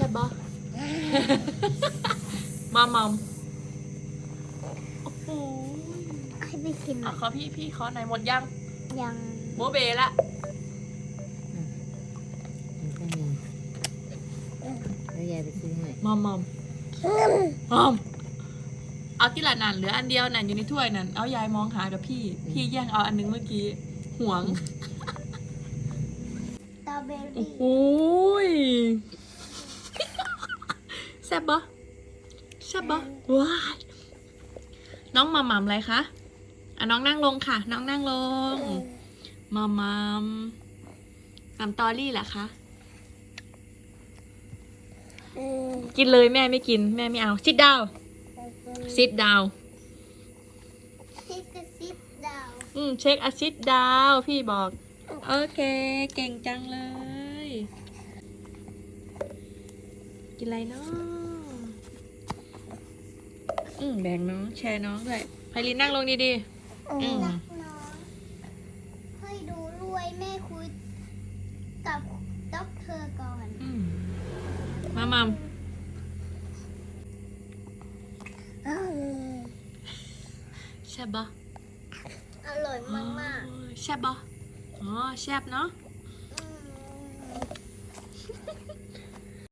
ช่บมามัมโอ้โหให้ไปกินหน่อะอยขอพี่พี่ขอไหนอยหมดยังยังโมเบละมันก็มีแล้วยายไปซื้อให้มัมมัมมัมเอาที่ละนันเหลืออันเดียวนั่นอยู่ในถ้วยนั่นเอายายมองหากับพี่ พี่แย่งเอาอันนึงเมื่อกี้ห่วงสตรอเบอโอ้รี่โหยแซ่บปะแซ่บปะว้ายน้องมามามอะไรคะอะน้องนั่งลงค่ะ น้องนั่งลงมามามมามตอรี่เหรอคะอืมกินเลยแม่ไม่กิน แม่ไม่เอาซิดดาวซิดดาวซิปกับซิปดาวอืมเช็คอาซิดดาวพี่บอก โอเค เก่งจังเลย กินอะไรเนาะอืม แบ่งน้องแชร์น้องด้วยไพลินนั่งลงดีอืม รักน้องให้ดูรวยแม่คุยกับด็อกเตอร์ก่อนๆอืมมามามอืมแซ่บปะอร่อยมากอ๋อแซ่บปะอ๋อแซ่บเนาะ